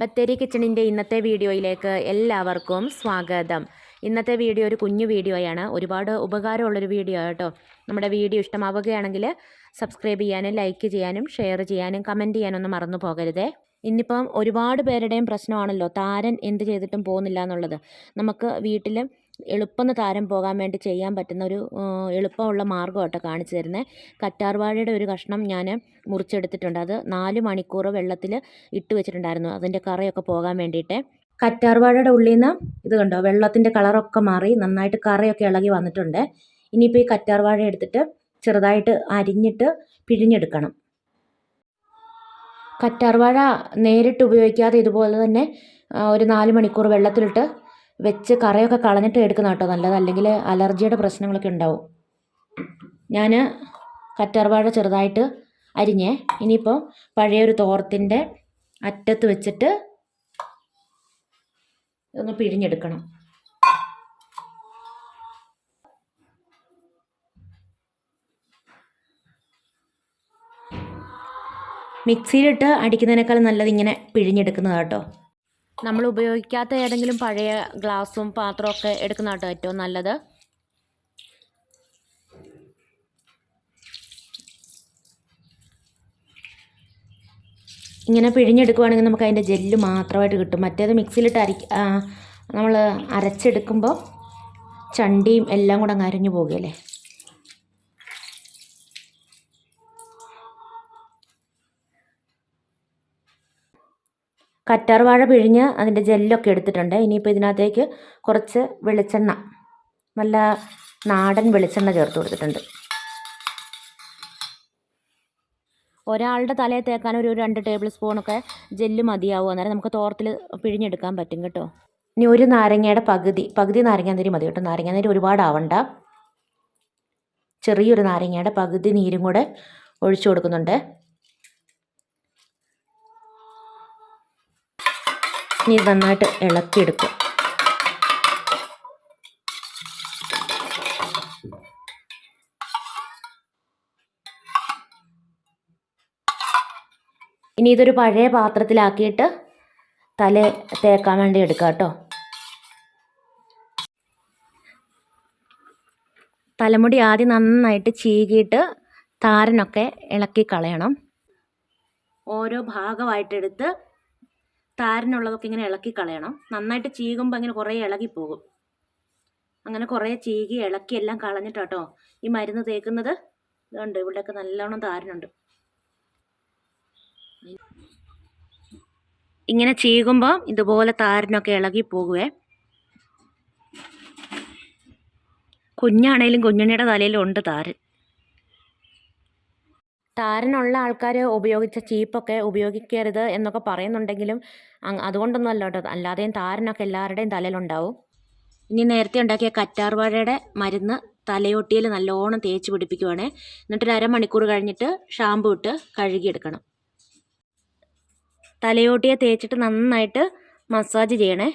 ബത്തേരി കിച്ചണിന്റെ ഇന്നത്തെ വീഡിയോയിലേക്ക് എല്ലാവർക്കും സ്വാഗതം. ഇന്നത്തെ വീഡിയോ ഒരു കുഞ്ഞു വീഡിയോയാണ്. ഒരുപാട് ഉപകാരമുള്ളൊരു വീഡിയോ കേട്ടോ നമ്മുടെ വീഡിയോ ഇഷ്ടമാവുകയാണെങ്കിൽ സബ്സ്ക്രൈബ് ചെയ്യാനും ലൈക്ക് ചെയ്യാനും ഷെയർ ചെയ്യാനും കമന്റ് ചെയ്യാനൊന്നും മറന്നു പോകരുതേ. ഇന്നിപ്പം ഒരുപാട് പേരുടെയും പ്രശ്നമാണല്ലോ. താരൻ എന്ത് ചെയ്തിട്ടും പോകുന്നില്ല എന്നുള്ളത്. നമുക്ക് വീട്ടിൽ എളുപ്പം താരം പോകാൻ വേണ്ടി ചെയ്യാൻ പറ്റുന്ന ഒരു എളുപ്പമുള്ള മാർഗമായിട്ട് കാണിച്ചു തരുന്നത് കറ്റാർവാഴയുടെ ഒരു കഷ്ണം ഞാൻ മുറിച്ചെടുത്തിട്ടുണ്ട്. അത് നാല് മണിക്കൂർ വെള്ളത്തിൽ ഇട്ട് വെച്ചിട്ടുണ്ടായിരുന്നു. അതിന്റെ കറയൊക്കെ പോകാൻ വേണ്ടിയിട്ട്. കറ്റാർവാഴയുടെ ഉള്ളിൽ നിന്ന് ഇത് കണ്ടോ? വെള്ളത്തിന്റെ കളറൊക്കെ മാറി നന്നായിട്ട് കറയൊക്കെ ഇളകി വന്നിട്ടുണ്ട്. ഇനിയിപ്പോൾ ഈ കറ്റാർവാഴ എടുത്തിട്ട് ചെറുതായിട്ട് അരിഞ്ഞിട്ട് പിഴിഞ്ഞെടുക്കണം. കറ്റാർവാഴ നേരിട്ട് ഉപയോഗിക്കാതെ ഇതുപോലെ തന്നെ ഒരു നാല് മണിക്കൂർ വെള്ളത്തിലിട്ട് വെച്ച് കറയൊക്കെ കളഞ്ഞിട്ട് എടുക്കുന്ന കേട്ടോ നല്ലത്. അല്ലെങ്കിൽ അലർജിയുടെ പ്രശ്നങ്ങളൊക്കെ ഉണ്ടാവും. ഞാൻ കറ്റാർവാഴ ചെറുതായിട്ട് അരിഞ്ഞേ ഇനിയിപ്പോൾ പഴയൊരു തോർത്തിന്റെ അറ്റത്ത് വെച്ചിട്ട് ഒന്ന് പിഴിഞ്ഞെടുക്കണം. മിക്സിയിലിട്ട് അടിക്കുന്നതിനേക്കാൾ നല്ലത് ഇങ്ങനെ പിഴിഞ്ഞെടുക്കുന്നത് കേട്ടോ. നമ്മൾ ഉപയോഗിക്കാത്ത ഏതെങ്കിലും പഴയ ഗ്ലാസും പാത്രമൊക്കെ എടുക്കുന്ന കേട്ടോ ഏറ്റവും നല്ലത്. ഇങ്ങനെ പിഴിഞ്ഞെടുക്കുവാണെങ്കിൽ നമുക്ക് അതിന്റെ ജെല്ല് മാത്രമായിട്ട് കിട്ടും. മറ്റേത് മിക്സിയിലിട്ട് അരി നമ്മൾ അരച്ചെടുക്കുമ്പോൾ ചണ്ടിയും എല്ലാം കൂടെ അങ്ങ് അരിഞ്ഞു പോകുകയല്ലേ? കറ്റാർവാഴ പിഴിഞ്ഞ് അതിന്റെ ജെല്ലൊക്കെ എടുത്തിട്ടുണ്ട്. ഇനിയിപ്പോൾ ഇതിനകത്തേക്ക് കുറച്ച് വെളിച്ചെണ്ണ നല്ല നാടൻ വെളിച്ചെണ്ണ ചേർത്ത് കൊടുത്തിട്ടുണ്ട്. ഒരാളുടെ തലയിൽ തേക്കാൻ ഒരു രണ്ട് ടേബിൾ സ്പൂണൊക്കെ ജെല്ല് മതിയാവും. അന്നേരം നമുക്ക് തോർത്തിൽ പിഴിഞ്ഞെടുക്കാൻ പറ്റും കേട്ടോ. ഇനി ഒരു നാരങ്ങയുടെ പകുതി പകുതി നാരങ്ങാനീര് മതി കേട്ടോ. നാരങ്ങാനീര് ഒരുപാട് ആവണ്ട. ചെറിയൊരു നാരങ്ങയുടെ പകുതി നീരും കൂടെ ഒഴിച്ചു കൊടുക്കുന്നുണ്ട്. ഇനി നന്നായിട്ട് ഇളക്കിയെടുക്കും. ഇനി ഇതൊരു പഴയ പാത്രത്തിലാക്കിയിട്ട് തല തേക്കാൻ വേണ്ടി എടുക്കാം കേട്ടോ. തലമുടി ആദ്യം നന്നായിട്ട് ചീകിയിട്ട് താരനൊക്കെ ഇളക്കി കളയണം. ഓരോ ഭാഗമായിട്ടെടുത്ത് താരനുള്ളതൊക്കെ ഇങ്ങനെ ഇളക്കി കളയണം. നന്നായിട്ട് ചീകുമ്പോൾ ഇങ്ങനെ കുറേ പോകും. അങ്ങനെ കുറേ ചീകി ഇളക്കി എല്ലാം കളഞ്ഞിട്ടാട്ടോ ഈ മരുന്ന് തേക്കുന്നത്. ഇതുണ്ട് ഇവിടെയൊക്കെ നല്ലോണം താരനുണ്ട്. ഇങ്ങനെ ചീകുമ്പോൾ ഇതുപോലെ താരനൊക്കെ ഇളകി പോകുവേ. കുഞ്ഞാണേലും കുഞ്ഞുണ്ണിയുടെ തലയിലും ഉണ്ട് താരൻ. താരനുള്ള ആൾക്കാർ ഉപയോഗിച്ച ചീപ്പൊക്കെ ഉപയോഗിക്കരുത് എന്നൊക്കെ പറയുന്നുണ്ടെങ്കിലും അതുകൊണ്ടൊന്നും അല്ല കേട്ടോ. അല്ലാതെയും താരനൊക്കെ എല്ലാവരുടെയും തലയിലുണ്ടാവും. ഇനി നേരത്തെ ഉണ്ടാക്കിയ കറ്റാർവാഴയുടെ മരുന്ന് തലയൊട്ടിയിൽ നല്ലോണം തേച്ച് പിടിപ്പിക്കുവാണേ. എന്നിട്ടൊരു അരമണിക്കൂർ കഴിഞ്ഞിട്ട് ഷാമ്പു ഇട്ട് കഴുകിയെടുക്കണം. തലയോട്ടിയെ തേച്ചിട്ട് നന്നായിട്ട് മസാജ് ചെയ്യണേ.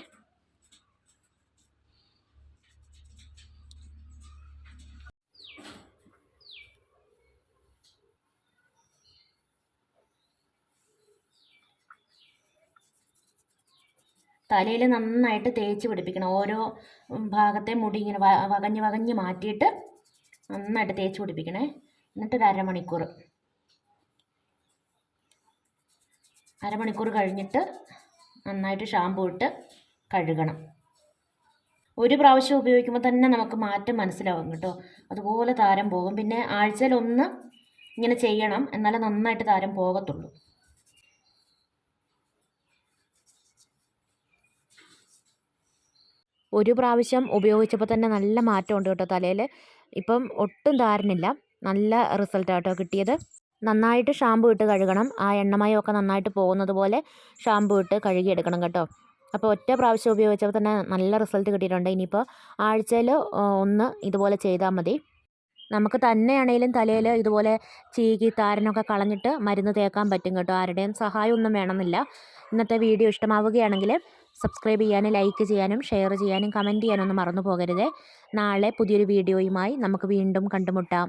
തലയിൽ നന്നായിട്ട് തേച്ച് പിടിപ്പിക്കണം. ഓരോ ഭാഗത്തെ മുടി ഇങ്ങനെ വകഞ്ഞ് വകഞ്ഞ് മാറ്റിയിട്ട് നന്നായിട്ട് തേച്ച് പിടിപ്പിക്കണേ. എന്നിട്ട് ഒരു അരമണിക്കൂർ. അരമണിക്കൂർ കഴിഞ്ഞിട്ട് നന്നായിട്ട് ഷാമ്പൂ ഇട്ട് കഴുകണം. ഒരു പ്രാവശ്യം ഉപയോഗിക്കുമ്പോൾ തന്നെ നമുക്ക് മാറ്റം മനസ്സിലാവും കേട്ടോ. അതുപോലെ താരം പോകും. പിന്നെ ആഴ്ചയിൽ ഒന്ന് ഇങ്ങനെ ചെയ്യണം. എന്നാലേ നന്നായിട്ട് താരം പോകത്തുള്ളൂ. ഒരു പ്രാവശ്യം ഉപയോഗിച്ചപ്പോൾ തന്നെ നല്ല മാറ്റമുണ്ട് കേട്ടോ തലയിൽ ഇപ്പം ഒട്ടും താരനില്ല. നല്ല റിസൾട്ടാണ് കേട്ടോ കിട്ടിയത്. നന്നായിട്ട് ഷാമ്പു ഇട്ട് കഴുകണം. ആ എണ്ണമയമൊക്കെ നന്നായിട്ട് പോകുന്നത് പോലെ ഷാമ്പു ഇട്ട് കഴുകിയെടുക്കണം കേട്ടോ. അപ്പോൾ ഒറ്റ പ്രാവശ്യം ഉപയോഗിച്ചപ്പോൾ തന്നെ നല്ല റിസൾട്ട് കിട്ടിയിട്ടുണ്ട്. ഇനിയിപ്പോൾ ആഴ്ചയിൽ ഒന്ന് ഇതുപോലെ ചെയ്താൽ മതി. നമുക്ക് തന്നെയാണെങ്കിലും തലയിൽ ഇതുപോലെ ചീകി താരനൊക്കെ കളഞ്ഞിട്ട് മരുന്ന് തേക്കാൻ പറ്റും കേട്ടോ. ആരുടെയും സഹായം ഒന്നും വേണമെന്നില്ല. ഇന്നത്തെ വീഡിയോ ഇഷ്ടമാവുകയാണെങ്കിൽ സബ്സ്ക്രൈബ് ചെയ്യാനും ലൈക്ക് ചെയ്യാനും ഷെയർ ചെയ്യാനും കമന്റ് ചെയ്യാനൊന്നും മറന്നു പോകരുത്. നാളെ പുതിയൊരു വീഡിയോയുമായി നമുക്ക് വീണ്ടും കണ്ടുമുട്ടാം.